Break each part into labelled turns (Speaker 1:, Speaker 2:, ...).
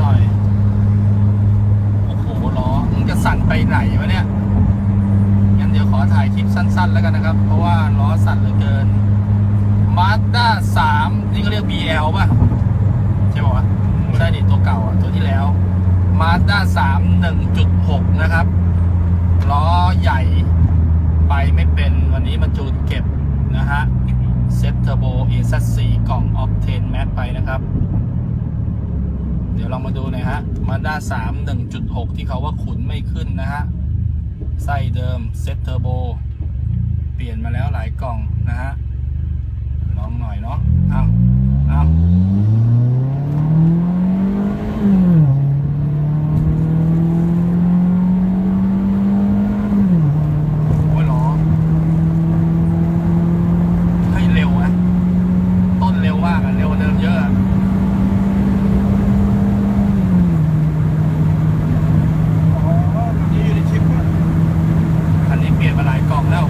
Speaker 1: หน่อย โอ้โหล้อมึงจะสั่นไปไหนวะเนี่ยงั้นเดี๋ยวขอถ่ายคลิปสั้น ๆ แล้วกันนะครับ เพราะว่าล้อสั่นเหลือเกิน Mazda 3นี่ก็เรียก BL ป่ะ ใช่ป่ะใช่ดิตัวเก่าอะ ตัวที่แล้ว Mazda 3 1.6นะครับล้อใหญ่ไปไม่เป็นวันนี้มาจูนเก็บนะฮะเซ็ตเทอร์โบ a อ c กล่อง Octane Max ไปนะครับ ลองมาดูหน่อยฮะ Mazda 3 1.6ที่เขาว่าขุนไม่ขึ้นนะฮะไส้เดิมเซ็ตเทอร์โบ เปลี่ยนมาแล้วหลายกล่องนะฮะ ลองหน่อยเนาะ เอาเอาโอ้ยล้อให้ยเร็วอะต้นเร็วมากอะเร็วกว่าเดิมเยอะอะคันนี้เปลี่ยนมาหลายกล่องแล้ว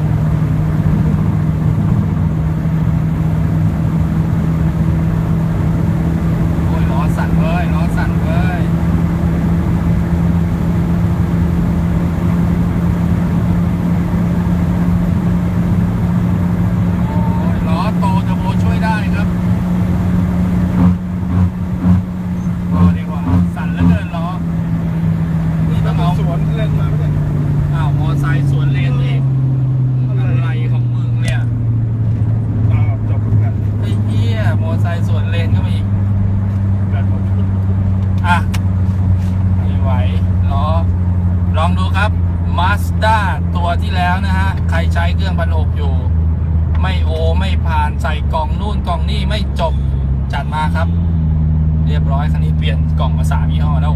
Speaker 1: โอ้ยล้อสั่นเว้ยล้อสั่นเว้ยโอ้ยล้อโตเทอร์โบช่วยได้ครับพอดีกว่า สั่นเหลือเกินล้อ นี่ต้องเอา
Speaker 2: สวนเล่นมาไม่ได้
Speaker 1: อ้าวมอไซค์สวนเลนอีกอะไรของมึงเนี่ย
Speaker 2: อ่าจบกัน
Speaker 1: ไอ้เหี้ยมอ ไซค์สวนเลนก็มาอีกอะไม่ไหวล้อลองดูครับ Mazda ตัวที่แล้วนะฮะ ใครใช้เครื่องพันหกอยู่ ไม่โอไม่ผ่านใส่กล่องนู่นกล่องนี่ไม่จบ จัดมาครับ เรียบร้อยคันนี้เปลี่ยนกล่องมาสามยี่ห้อแล้ว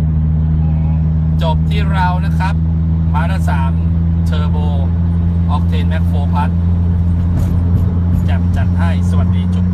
Speaker 1: จบที่เรานะครับมาด้าสามเทอร์โบออกเทนแม็กโฟพัทจับจัดให้สวัสดีจุด